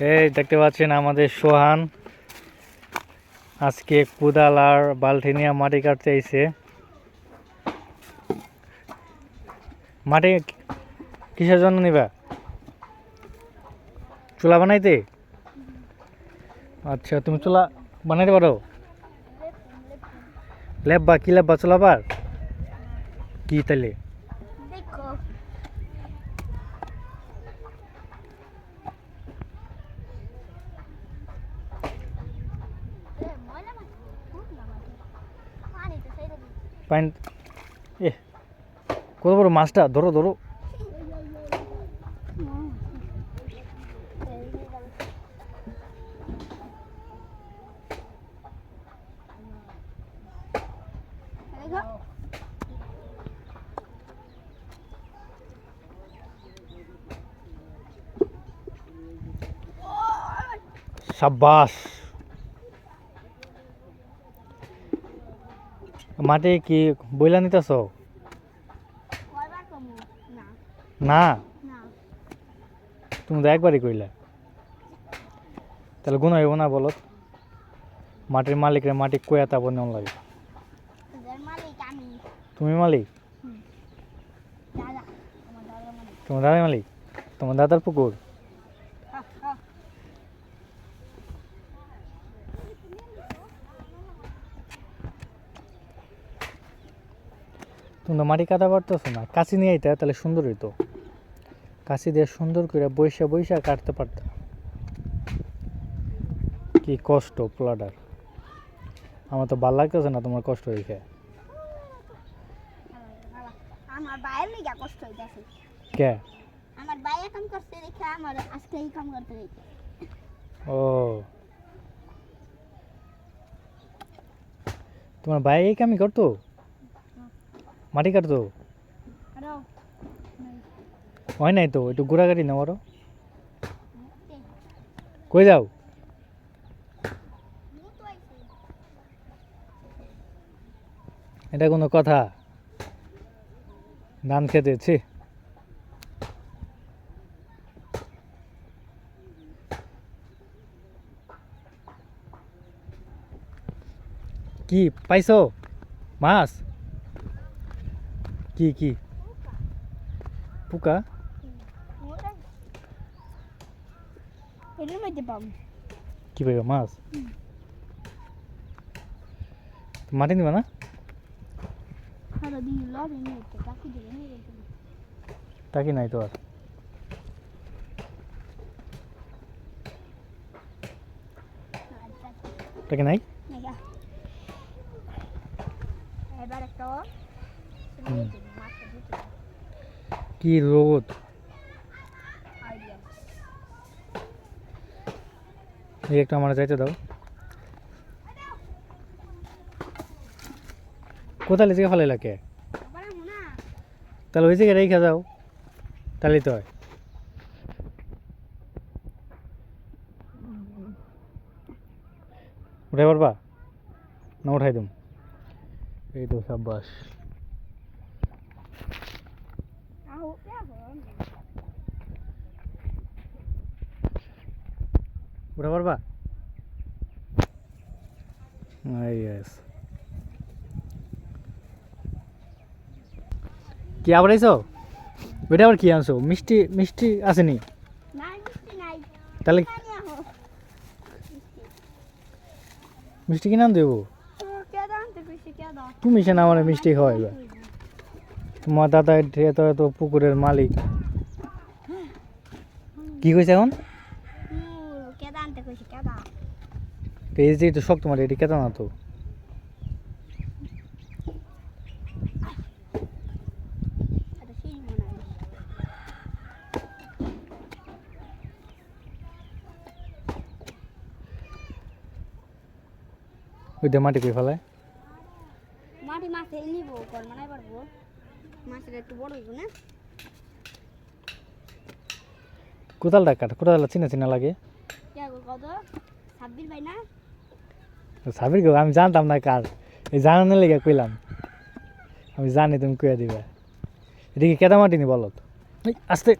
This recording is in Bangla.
এই দেখতে পাচ্ছেন আমাদের সোহান। আজকে কুদাল আর বালতি নিয়ে মাটি কাটতে এসে মাটি কিসের জন্য নিবা? চুলা বানাইতে? আচ্ছা তুমি চুলা বানাইতে পারো? লেব্বা কি লেব্বা চুলা পার কি তাহলে দেখো এ ময়লা মাটি ময়লা মাটি পানি তো সেই রকম পাইন এ কত বড় মাছটা? ধরো ধরো দেখো মাটি কি বইলা নিতেছ? না? তুমি তো একবারই কইলা। তাহলে গুণ হইব না বলো। মাটির মালিকরে মাটি কয়া তা বন্ধ লাগে তুমি মালিক? তোমার দাদা মালিক? তোমার দাদার পুকুর? তুমি তো মাটি কাটা পারতেছো না কাছি নিয়ে আইতা তাহলে সুন্দর হইতো কাছি দিয়ে সুন্দর করে বৈশা বৈশা কাটতে পারতাম কি কষ্ট পোলাটার আমার তো ভালো লাগতেছে না তোমার কষ্ট দেখে। আমার বাইরের লিগা কষ্ট হইতাছে। কে? আমার বাইরে কাম করতে দেখে আমার আজকে এই কাম করতে দেখে ও। তোমার ভাই এই কামই করতো? মাটি কাটতো? আরও হয় নাই তো? একটু ঘোরাঘাটি না বড় কই যাও? এটা কোনো কথা। ধান খেতে, ছি। কি পাইছো? মাছ? কি কি? পোকা? এটার মধ্যে পাবো। কি পাইবা মাছ? মাটি নিবা না? টাকি নাই তো আর। টাকি নাই? এবার একটা কি রোদ এই একটা আমার যাইতে দাও। কোথায় লেগে ফেলে লাগে তাহলে ওই জায়গায় রেখে যাও তাহলেই তো হয়। উঠাই পারবা না উঠাই দিম। এই তো সাব্বাস। দেখো উঠা পারবা ইয়েস কি আবার আইছো? ওইটা আবার কি আনছো? মিষ্টি মিষ্টি আসেনি? তাহলে মিষ্টি কিনে আন দেবো কে দাঁতে কইছে কে দাও তুমি সে না আমার মিষ্টি খাওয়াইবা। তোমার দাদা এত এত পুকুরের মালিক। কি কইছে এখন? এই তো শক্ত এটি না তো। মাটি কই ফেলায়? মাটি মাছে নিব পারব মাছের একটু বড় হইব না? কোদালটা কাট কোদালটা চিনা চিনা লাগে। গো ছাব্বিশ ভাই না? সাবির কেউ আমি জানতাম না কার। এই জানানোর লেগে কইলাম। আমি জানি তুমি কইয়া দিবা। এদিকে কেদা মাটি নি বলত আস্তে।